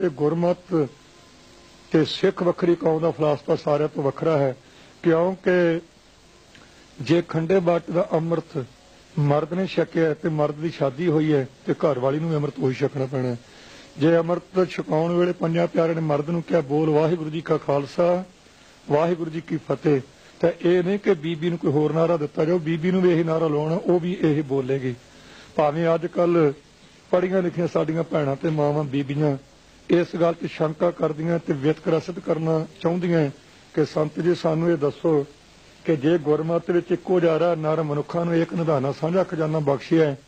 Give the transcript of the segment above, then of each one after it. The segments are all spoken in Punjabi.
ਇਹ ਗੁਰਮਤ ਤੇ ਸਿੱਖ ਵੱਖਰੀ ਕੌਮ ਦਾ ਫਲਸਫਾ ਸਾਰਿਆਂ ਤੋਂ ਵੱਖਰਾ ਹੈ, ਕਿਉਂਕਿ ਜੇ ਖੰਡੇ ਬਾਟ ਦਾ ਅੰਮ੍ਰਿਤ ਮਰਦ ਨੇ ਛਕਿਆ ਤੇ ਮਰਦ ਦੀ ਸ਼ਾਦੀ ਹੋਈ ਹੈ ਤੇ ਘਰ ਵਾਲੀ ਨੂੰ ਅੰਮ੍ਰਿਤ ਉਹੀ ਛਕਣਾ ਪੈਣਾ ਜੇ ਅੰਮ੍ਰਿਤ ਛਕਾਉਣ ਵੇਲੇ ਪੰਜਾਂ ਪਿਆਰਿਆਂ ਨੇ ਮਰਦ ਨੂੰ ਕਿਹਾ, ਬੋਲ ਵਾਹਿਗੁਰੂ ਜੀ ਕਾ ਖਾਲਸਾ, ਵਾਹਿਗੁਰੂ ਜੀ ਕੀ ਫਤਿਹ, ਤਾਂ ਇਹ ਨਹੀਂ ਕਿ ਬੀਬੀ ਨੂੰ ਕੋਈ ਹੋਰ ਨਾਰਾ ਦਿੱਤਾ ਜਾਓ ਬੀਬੀ ਨੂੰ ਵੀ ਇਹੀ ਨਾਰਾ ਲਾਉਣਾ, ਉਹ ਵੀ ਇਹੀ ਬੋਲੇਗੀ। ਭਾਵੇਂ ਅੱਜ ਕੱਲ ਪੜੀਆਂ ਲਿਖੀਆਂ ਸਾਡੀਆਂ ਭੈਣਾਂ ਤੇ ਮਾਵਾਂ ਬੀਬੀਆਂ ਇਸ ਗੱਲ 'ਚ ਸ਼ੰਕਾ ਕਰਦੀਆਂ ਤੇ ਵਿਤਕਰਾ ਕਰਨਾ ਚਾਹੁੰਦੀਆਂ ਕਿ ਸੰਤ ਜੀ ਸਾਨੂੰ ਇਹ ਦੱਸੋ ਕਿ ਜੇ ਗੁਰਮਤਿ ਵਿੱਚ ਇੱਕੋ ਜਾਰਾ ਨਰ ਮਨੁੱਖਾਂ ਨੂੰ ਇੱਕ ਨਿਧਾਨਾ ਸਾਂਝਾ ਖਜ਼ਾਨਾ ਬਖਸ਼ਿਆ ਹੈ,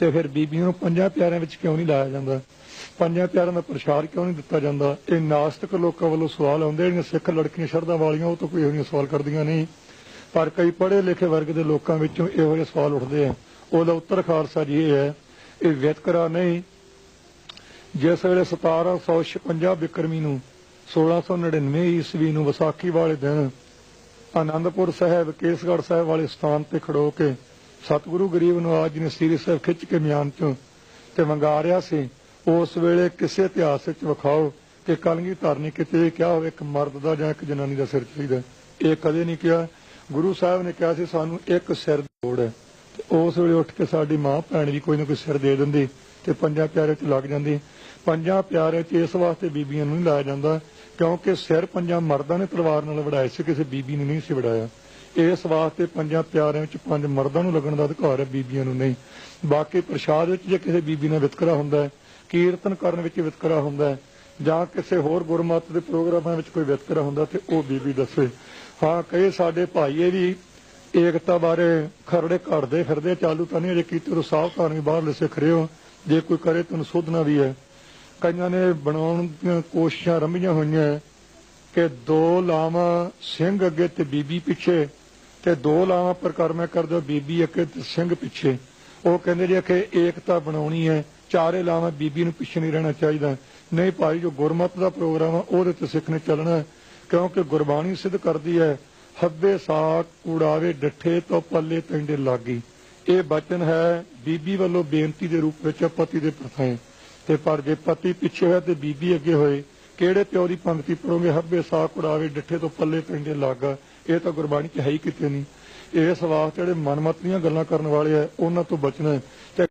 ਤੇ ਫਿਰ ਬੀਬੀਆਂ ਨੂੰ ਪੰਜਾਂ ਪਿਆਰਿਆਂ ਵਿੱਚ ਕਿਉਂ ਨਹੀਂ ਲਾਇਆ ਜਾਂਦਾ? ਪੰਜਾਂ ਪਿਆਰਿਆਂ ਦਾ ਪ੍ਰਸ਼ਾਦ ਕਿਉਂ ਨਹੀਂ ਦਿੱਤਾ ਜਾਂਦਾ? ਇਹ ਨਾਸਤਿਕ ਲੋਕਾਂ ਵੱਲੋਂ ਸਵਾਲ ਆਉਂਦੇ ਜਿਹੜੀਆਂ ਸਿੱਖ ਲੜਕੀਆਂ ਸ਼ਰਧਾ ਵਾਲੀਆਂ ਉਹ ਤਾਂ ਕੋਈ ਇਹੋ ਜਿਹੀਆਂ ਸਵਾਲ ਕਰਦੀਆਂ ਨਹੀਂ। ਪਰ ਕਈ ਪੜ੍ਹੇ ਲਿਖੇ ਵਰਗ ਦੇ ਲੋਕਾਂ ਵਿੱਚੋਂ ਇਹੋ ਜਿਹੇ ਸਵਾਲ ਉੱਠਦੇ ਆ। ਉਹਦਾ ਉੱਤਰ ਖਾਲਸਾ ਜੀ ਇਹ ਹੈ ਇਹ ਵਿਤਕਰਾ ਨਹੀਂ ਜਿਸ ਵੇਲੇ 1756 ਬਿਕਰਮੀ ਨੂੰ 1699 ਈਸਵੀ ਨੂੰ ਵਿਸਾਖੀ ਵਾਲੇ ਦਿਨ ਆਨੰਦਪੁਰ ਸਾਹਿਬ, ਕੇਸਗੜ੍ਹ ਸਾਹਿਬ ਵਾਲੇ ਸਥਾਨ ਤੇ ਖੜੋ ਕੇ ਸਤਿਗੁਰੂ ਗਰੀਬ ਨਵਾਜ ਜੀ ਨੇ ਸ੍ਰੀ ਸਾਹਿਬ ਖਿੱਚ ਕੇ ਮਿਆਨ ਚੋਂ ਤੇ ਮੰਗਾ ਰਿਆ ਸੀ, ਉਸ ਵੇਲੇ ਕਿਸੇ ਇਤਿਹਾਸ ਵਿੱਚ ਵਿਖਾਓ ਕਿ ਕਲਗੀ ਧਰਨੀ ਕਿਤੇ ਇਹ ਕਿਹਾ ਹੋਵੇ ਇੱਕ ਮਰਦ ਦਾ ਜਾਂ ਇੱਕ ਜਨਾਨੀ ਦਾ ਸਿਰ ਚਾਹੀਦਾ। ਇਹ ਕਦੇ ਨਹੀਂ ਕਿਹਾ। ਗੁਰੂ ਸਾਹਿਬ ਨੇ ਕਿਹਾ ਸੀ, ਸਾਨੂੰ ਇੱਕ ਸਿਰ ਦੀ ਲੋੜ ਹੈ। ਉਸ ਵੇਲੇ ਉੱਠ ਕੇ ਸਾਡੀ ਮਾਂ ਭੈਣ ਵੀ ਕੋਈ ਨਾ ਕੋਈ ਸਿਰ ਦੇ ਦਿੰਦੀ ਤੇ ਪੰਜਾਂ ਪਿਆਰੇ ਚ ਲੱਗ ਜਾਂਦੀ। ਪੰਜਾਂ ਪਿਆਰੇ ਚ ਇਸ ਵਾਸਤੇ ਬੀਬੀਆਂ ਨੂੰ ਨਹੀਂ ਲਾਇਆ ਜਾਂਦਾ, ਕਿਉਂਕਿ ਸਿਰ ਪੰਜਾਂ ਮਰਦਾਂ ਨੇ ਤਲਵਾਰ ਨਾਲ ਵੜਾਇਆ ਸੀ, ਕਿਸੇ ਬੀਬੀ ਨੇ ਨਹੀਂ ਸੀ ਵੜਾਇਆ ਇਸ ਵਾਸਤੇ ਪੰਜਾਂ ਪਿਆਰਿਆਂ ਵਿੱਚ ਪੰਜ ਮਰਦਾਂ ਨੂੰ ਲੱਗਣ ਦਾ ਅਧਿਕਾਰ ਹੈ, ਬੀਬੀਆਂ ਨੂੰ ਨਹੀਂ। ਬਾਕੀ ਪ੍ਰਸ਼ਾਦ ਵਿੱਚ ਜੇ ਕਿਸੇ ਬੀਬੀ ਨਾਲ ਵਿਤਕਰਾ ਹੁੰਦਾ ਹੈ, ਕੀਰਤਨ ਕਰਨ ਵਿੱਚ ਵਿਤਕਰਾ ਹੁੰਦਾ ਹੈ, ਜਾਂ ਕਿਸੇ ਹੋਰ ਗੁਰਮਤਿ ਦੇ ਪ੍ਰੋਗਰਾਮਾਂ ਵਿੱਚ ਕੋਈ ਵਿਤਕਰਾ ਹੁੰਦਾ ਤੇ ਉਹ ਬੀਬੀ ਦੱਸੇ। ਹਾਂ, ਕਈ ਸਾਡੇ ਭਾਈ ਇਹ ਵੀ ਏਕਤਾ ਬਾਰੇ ਖਰੜੇ ਘੜਦੇ ਫਿਰਦੇ ਚਾਲੂ ਤਾਂ ਨਹੀਂ ਅਜੇ ਕੀਤੇ ਤੋਂ ਸਾਵਧਾਨ ਵੀ ਬਾਹਰ ਸਿੱਖ ਰਹੇ ਹੋ, ਜੇ ਕੋਈ ਕਰੇ ਤੁਹਾਨੂੰ ਸੋਧਣਾ ਵੀ ਹੈ। ਕਈਆਂ ਨੇ ਬਣਾਉਣ ਦੀਆਂ ਕੋਸ਼ਿਸ਼ਾਂ ਰੰਭੀਆਂ ਹੋਈਆਂ ਕਿ ਦੋ ਲਾਵਾਂ ਸਿੰਘ ਅੱਗੇ ਤੇ ਬੀਬੀ ਪਿੱਛੇ ਤੇ ਦੋ ਲਾਵਾਂ ਪਰਕਰਮਾ ਕਰਦੇ ਬੀਬੀ ਅੱਗੇ ਤੇ ਸਿੰਘ ਪਿੱਛੇ। ਉਹ ਕਹਿੰਦੇ ਜੀ ਕਿ ਏਕਤਾ ਬਣਾਉਣੀ ਹੈ ਚਾਰੇ ਲਾਵਾਂ ਬੀਬੀ ਨੂੰ ਪਿੱਛੇ ਨਹੀਂ ਰਹਿਣਾ ਚਾਹੀਦਾ। ਨਹੀਂ ਭਾਈ ਜੋ ਗੁਰਮਤ ਦਾ ਪ੍ਰੋਗਰਾਮ ਆ ਉਹਦੇ ਤੇ ਸਿੱਖ ਨੇ ਚੱਲਣਾ ਹੈ, ਕਿਉਂਕਿ ਗੁਰਬਾਣੀ ਸਿੱਧ ਕਰਦੀ ਹੈ ਹੱਬੇ ਸਾਕ ਉਡਾਵੇ ਡੱਠੇ ਤੋਂ ਪੱਲੇ ਪੈਂਦੇ ਲਾਗੀ। ਇਹ ਬਚਨ ਹੈ ਬੀਬੀ ਵੱਲੋਂ ਬੇਨਤੀ ਦੇ ਰੂਪ ਵਿੱਚ ਪਤੀ ਦੇ ਪ੍ਰਥਾਏ ਤੇ ਪਰ ਜੇ ਪਤੀ ਪਿੱਛੇ ਹੋਇਆ ਤੇ ਬੀਬੀ ਅੱਗੇ ਹੋਏ, ਕਿਹੜੇ ਪਿਓ ਦੀ ਪੰਕਤੀ ਪੜੋਗੇ? ਹੱਬੇ ਸਾਕ ਉਡਾਵੇ ਡੱਠੇ ਤੋਂ ਪੱਲੇ ਪੈਂਦੇ ਲਾਗਾ। ਇਹ ਤਾਂ ਗੁਰਬਾਣੀ 'ਚ ਹੈ ਹੀ ਕਿਤੇ ਨਹੀਂ। ਇਸ ਵਾਸਤੇ ਜਿਹੜੇ ਮਨਮਤ ਦੀਆਂ ਗੱਲਾਂ ਕਰਨ ਵਾਲੇ ਆ, ਉਹਨਾਂ ਤੋਂ ਬਚਣਾ ਤੇ